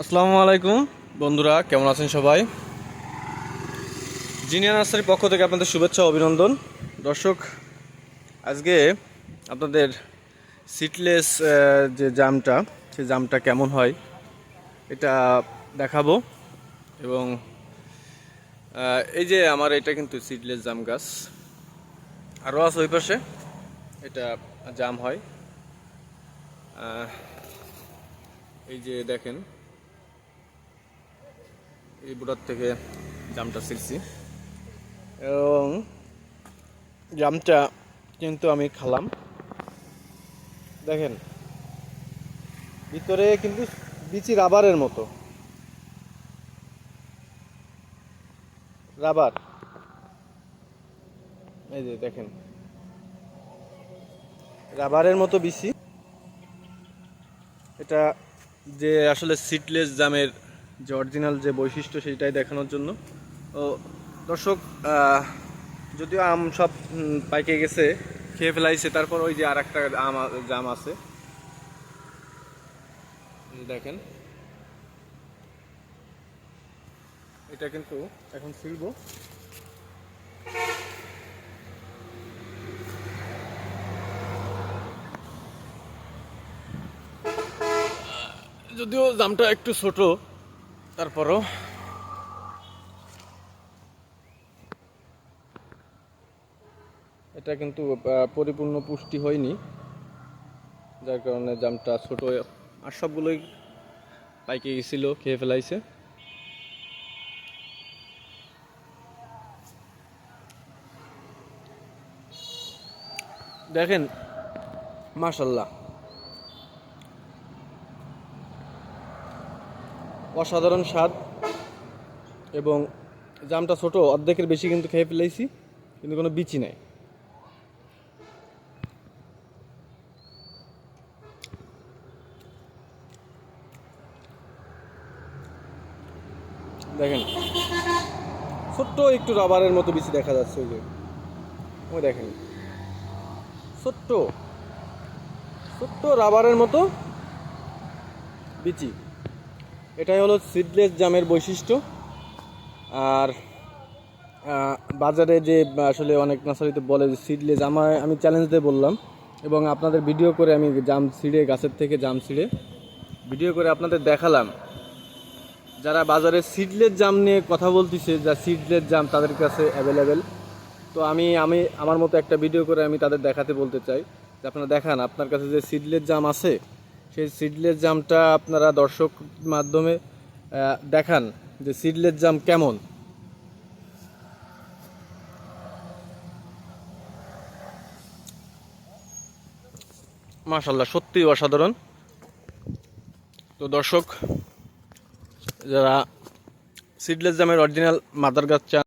আসসালামু আলাইকুম। বন্ধুরা, কেমন আছেন সবাই? জিনিয়া নার্সারির পক্ষ থেকে আপনাদের শুভেচ্ছা অভিনন্দন। দর্শক, আজকে আপনাদের সিটলেস যে জামটা সেই জামটা কেমন হয়, এটা দেখাবো। এবং এই যে আমার এটা কিন্তু সিডলেস জাম গাছ। আরও আছে ওই পাশে, এটা জাম হয়। এই যে দেখেন এই বুটার থেকে জামটা ছিলছি এবং জামটা কিন্তু আমি খালাম। দেখেন, ভিতরে কিন্তু বিচি রাবারের মতো। রাবার। এই যে দেখেন, রাবারের মতো বিচি। এটা যে আসলে সিটলেস জামের যে অরিজিনাল যে বৈশিষ্ট্য সেটাই দেখানোর জন্য। ও দর্শক যদিও আম সব পাইকে গেছে, খেয়ে ফেলাইছে, তারপর ওই যে আর একটা আম জাম আছে। দেখেন। এটা কিন্তু এখন ছিলবো যদিও জামটা একটু ছোট তারপরও এটা কিন্তু পরিপূর্ণ পুষ্টি হয়নি, যার কারণে জামটা ছোট আর সবগুলোই পাইকে গেছিল, খেয়ে ফেলাইছে। দেখেন, মাশাল্লাহ। অসাধারণ স্বাদ এবং জামটা ছোট, অর্ধেকের বেশি কিন্তু খেয়ে ফেলেছি, কিন্তু কোনো বিচি নাই। দেখেন, ছোট্ট একটু রাবারের মতো বিচি দেখা যাচ্ছে ওই যে। ওই দেখেন, ছোট্ট ছোট্ট রাবারের মতো বিচি। এটাই হলো সিডলেস জামের বৈশিষ্ট্য। আর বাজারে যে, আসলে অনেক নার্সারিতে বলে যে সিডলেস আমার আমি চ্যালেঞ্জ দিয়ে বললাম এবং আপনাদের ভিডিও করে আমি জাম ছিঁড়ে, গাছের থেকে জাম ছিঁড়ে ভিডিও করে আপনাদের দেখালাম। যারা বাজারে সিডলেস জাম নিয়ে কথা বলতেছে, যা সিডলেস জাম তাদের কাছে অ্যাভেলেবেল তো আমি আমি, আমার মতো একটা ভিডিও করে আমি তাদের দেখাতে বলতে চাই। যে আপনারা দেখান, আপনার কাছে যে সিডলেস জাম আছে সেই সিডলেস জামটা আপনারা দর্শক মাধ্যমে দেখান যে সিডলেস জাম কেমন। মাশাল্লাহ সত্যি অসাধারণ। তো দর্শক, যারা সিডলেস জামের অরিজিনাল মাদার গাছ চান